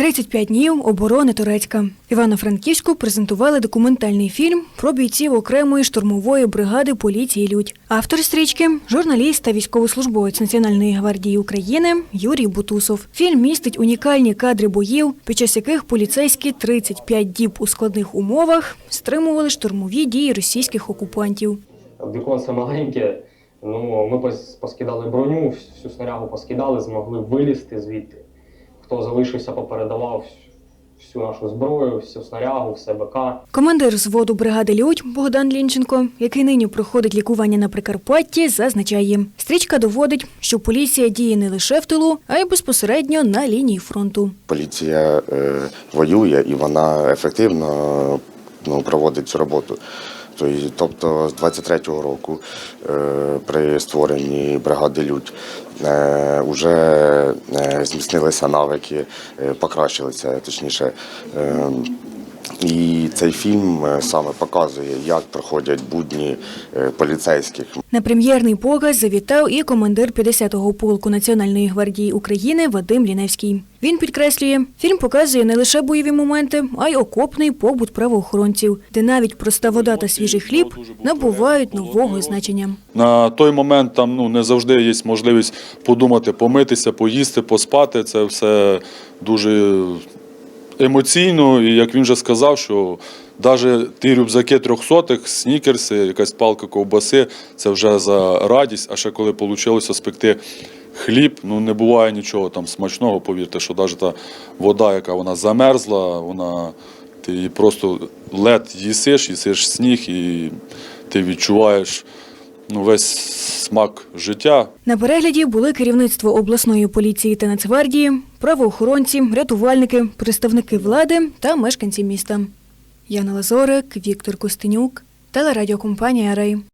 35 днів оборони Турецька. Івано-Франківську презентували документальний фільм про бійців окремої штурмової бригади поліції Людь. Автор стрічки журналіст та військовослужбовець Національної гвардії України Юрій Бутусов. Фільм містить унікальні кадри боїв, під час яких поліцейські 35 діб у складних умовах стримували штурмові дії російських окупантів. Віконце маленьке. Ну, ми пос- поскидали броню, всю снарягу поскидали, змогли вилізти звідти. Хто залишився, попередавав всю нашу зброю, всю снарягу, все БК. Командир зводу бригади Людь Богдан Лінченко, який нині проходить лікування на Прикарпатті, зазначає, стрічка доводить, що поліція діє не лише в тилу, а й безпосередньо на лінії фронту. Поліція е, воює і вона ефективно ну, проводить цю роботу. Тобто- Тобто з 23-го року е, при створенні бригади Людь е, вже е, зміцнилися навики, е, покращилися, точніше. І цей фільм е, саме показує, як проходять будні е, поліцейських. На прем'єрний показ завітав і командир 50-го полку Національної гвардії України Вадим Ліневський. Він підкреслює, фільм показує не лише бойові моменти, а й окопний побут правоохоронців, де навіть проста вода та свіжий хліб набувають нового значення. На той момент там ну, не завжди є можливість подумати, помитися, поїсти, поспати. Це все дуже емоційно. І як він вже сказав, що навіть ті рюкзаки трьохсотих, снікерси, якась палка ковбаси це вже за радість. А ще коли вийшло спекти хліб, ну не буває нічого там смачного, повірте, що навіть та вода, яка вона замерзла, вона ти просто лед їсиш, їсиш сніг, і ти відчуваєш ну, весь смак життя. На перегляді були керівництво обласної поліції та Нацгвардії, правоохоронці, рятувальники, представники влади та мешканці міста. Яна Лазорик, Віктор Костенюк, телерадіокомпанія Рей.